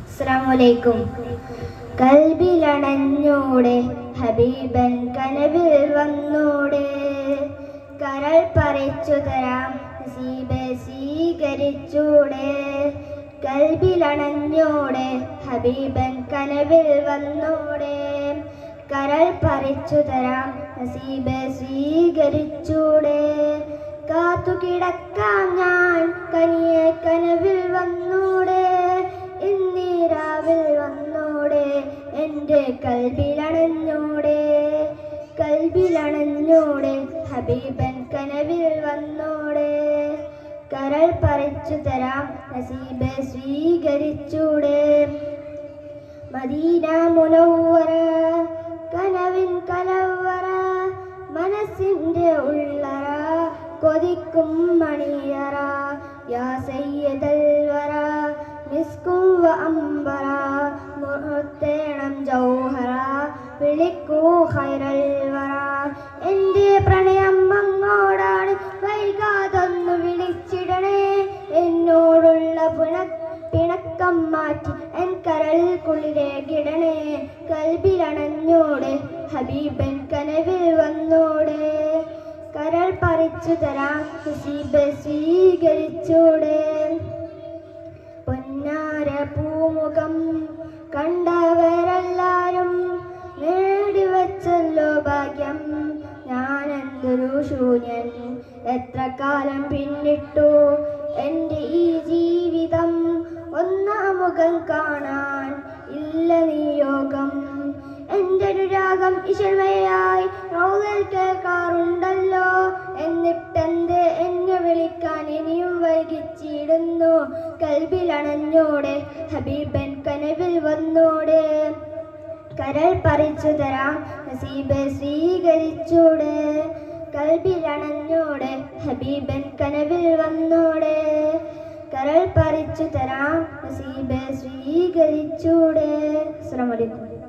അസ്സലാമലൈക്കും കൽബിലണഞ്ഞൂടെ ഹബീബൻ കനവിൽ വന്നൂടെ കരൾ പറിച്ചു തരാം നസീബെ സ്വീകരിച്ചൂടെ. കൽബിലണഞ്ഞൂടെ ഹബീബൻ കനവിൽ വന്നൂടെ കരൾ പറിച്ചു തരാം നസീബെ സ്വീകരിച്ചൂടെ. കാത്തു കിടക്കാം ഞാൻ കനിയെ കനവിൽ വന്നൂടെ എന്റെ കൽബിലണഞ്ഞൂടെ കൽബിലണഞ്ഞൂടെ ഹബീബൻ കനവിൽ വന്നൂടെ. കരൾ പറിച്ചു തരാം നസീബെ സ്വീകരിച്ചൂടെ. മദീന മുനവ്വറ കനവിൻ കലവറ മനസ്സിന്റെ ഉള്ളറ കൊതിക്കും മണിയറ യാ സയ്യദൽ വറ മിസ്കും വ അംബറ വിളിക്കൂ ഖൈറൽ വറ എന്റെ പ്രണയം അങ്ങോടാണ് വൈകാതൊന്നു വിളിച്ചിടണേ. എന്നോടുള്ള പിണ പിണക്കം മാറ്റി എൻ കരൾ കുളിരേകിടണേ കൽബിലണഞ്ഞോടെ ഹബീബൻ കനവിൽ വന്നോടെ. കരൾ പറിച്ചു തരാം സ്വീകരിച്ചൂടെ. ശൂന്യൻ എത്ര കാലം പിന്നിട്ടു എന്റെ ഈ ജീവിതം ഒന്നാം മുഖം കാണാൻ ഇല്ല നിയോഗം എന്റെ അനുരാഗം ഇഷമയായി റോദൽ കേൾക്കാറുണ്ടല്ലോ. എന്നിട്ടെന്ത് എന്നെ വിളിക്കാൻ ഇനിയും വൈകിച്ചിടുന്നു. കൽബിലണഞ്ഞോടെ ഹബീബൻ കനവിൽ വന്നോടെ. കരൾ പറിച്ചു തരാം നസീബെ സ്വീകരിച്ചൂടെ. കൽബിലണഞ്ഞോടെ ഹബീബൻ കനവിൽ വന്നോടെ. കരൾ പറിച്ചു തരാം നസീബെ സ്വീകരിച്ചൂടെ. അസ്സലാമു അലൈക്കും.